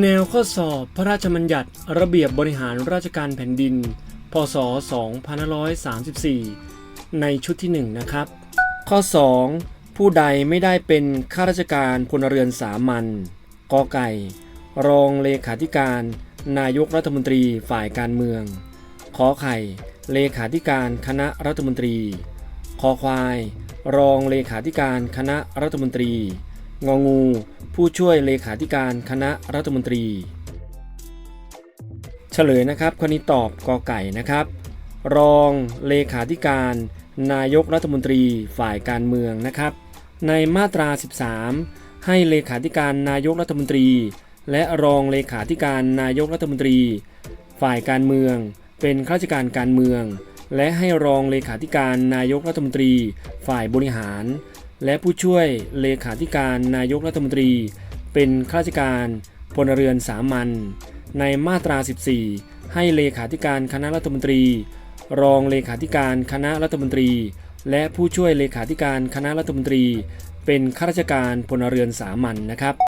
แนวข้อสอบพระราชบัญญัติระเบียบบริหารราชการแผ่นดิน พศ 2534 ในชุดที่ 1 นะครับ ข้อ 2 ผู้ใดไม่ได้เป็นข้าราชการพลเรือนสามัญกอไก่ รองเลขาธิการ นายกรัฐมนตรีฝ่ายการเมืองขอไข่ เลขาธิการคณะรัฐมนตรีคอควาย รองเลขาธิการคณะรัฐมนตรี งองู ผู้ช่วยเลขาธิการคณะรัฐมนตรี เฉลยนะครับข้อนี้ตอบกอไก่นะครับ รองเลขาธิการ นายกรัฐมนตรีฝ่ายการเมืองนะครับ ในมาตรา 13 ให้เลขาธิการนายกรัฐมนตรี และรองเลขาธิการนายกรัฐมนตรี ฝ่ายการเมือง เป็นข้าราชการการเมืองและให้รองเลขาธิการนายกรัฐมนตรี ฝ่ายบริหาร และผู้ช่วยเลขาธิการนายกรัฐมนตรี เป็นข้าราชการพลเรือนสามัญในมาตรา 14 ให้เลขาธิการคณะรัฐมนตรี รองเลขาธิการคณะรัฐมนตรี และผู้ช่วยเลขาธิการคณะรัฐมนตรี เป็นข้าราชการพลเรือนสามัญนะครับ